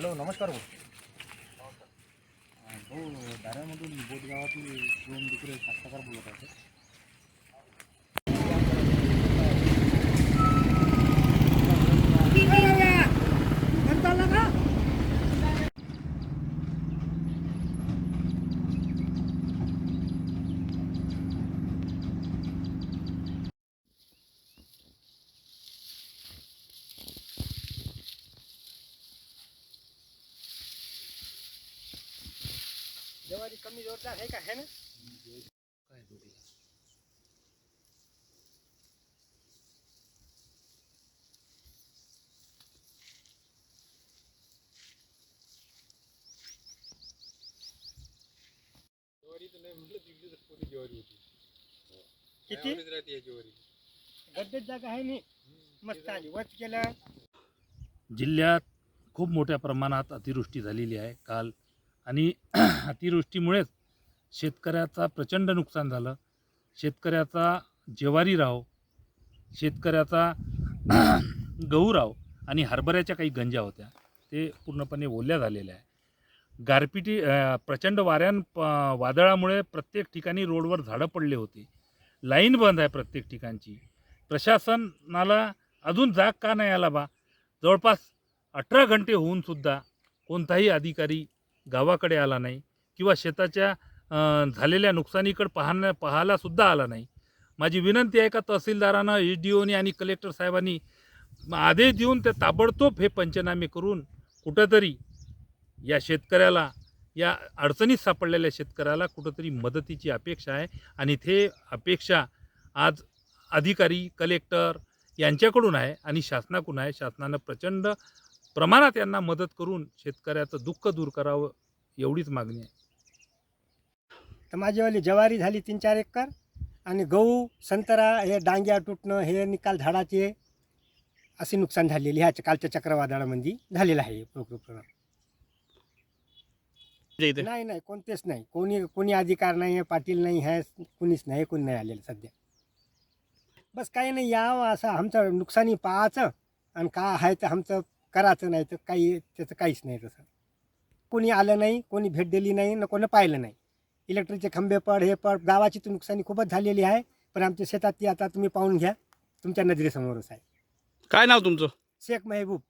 Hello नमस्कार भाऊ. हो, भाऊ दाऱ्यामधून बोट गावातील दोन दुसरे कास्तकार बोलत आहे ज्वारी कमी जोरदार आहे का है ना? किती गड्डेच जागा आहे नी मस्त आली वच केलं। जिल्ह्यात खूप मोठ्या प्रमाणात अतिवृष्टी झालेली आहे. काल आणि अतिवृष्टीमुळेच शेतकऱ्याचा प्रचंड नुकसान झालं. शेतकऱ्याचा ज्वारी राव शेतकऱ्याचा गहू राव आणि हरभऱ्याच्या काही गंजा होत्या ते पूर्णपणे ओल्या झालेल्या आहे गारपिटी प्रचंड वाऱ्यां प- वादळामुळे प्रत्येक ठिकाणी रोडवर झाडं पडले होते. लाईन बंद आहे प्रत्येक ठिकाणची. प्रशासनाला अजून जाग का नाही आला बा? जवळपास अठरा घंटे होऊनसुद्धा कोणताही अधिकारी गावाकडे आला नाही किंवा शेताच्या झालेल्या नुकसानीकडे पाहण्या पाहायलासुद्धा आला नाही. माझी विनंती आहे का तहसीलदारानं एच डी ओनी आणि कलेक्टर साहेबांनी आदेश देऊन ते ताबडतोब हे पंचनामे करून कुठंतरी या शेतकऱ्याला या अडचणीत सापडलेल्या शेतकऱ्याला कुठंतरी मदतीची अपेक्षा आहे. आणि ते अपेक्षा आज अधिकारी कलेक्टर यांच्याकडून आहे आणि शासनाकडून आहे. शासनानं प्रचंड प्रमाणात यांना मदत करून शेतकऱ्याचं दुःख दूर करावं एवढीच मागणी आहे. तर माझीवाली ज्वारी झाली तीन चार एकर आणि गहू संतरा हे डांग्या तुटणं हे निकाल झाडाचे असे नुकसान झालेले ह्या कालच्या चक्रवादळामध्ये झालेलं आहे प्रकृत नाही नाही कोणतेच नाही. कोणी कोणी अधिकार नाही आहे पाटील नाही आहे कोणीच नाही कोणी नाही आलेलं सध्या. बस काही नाही यावं असं आमचं नुकसानी पाहायचं आणि का आहे तर आमचं करायचं नाही तर काही त्याचं काहीच नाही तसं. कोणी आलं नाही कोणी भेट दिली नाही न कोणी पाहिलं नाही. इलेक्ट्रिकचे खंबे पड हे पड गावाची तर नुकसानी खूपच झालेली आहे पण आमच्या शेतात ती आता तुम्ही पाहून घ्या. तुमच्या नजरेसमोरच आहे. काय नाव तुमचं? शेख मेहबूब.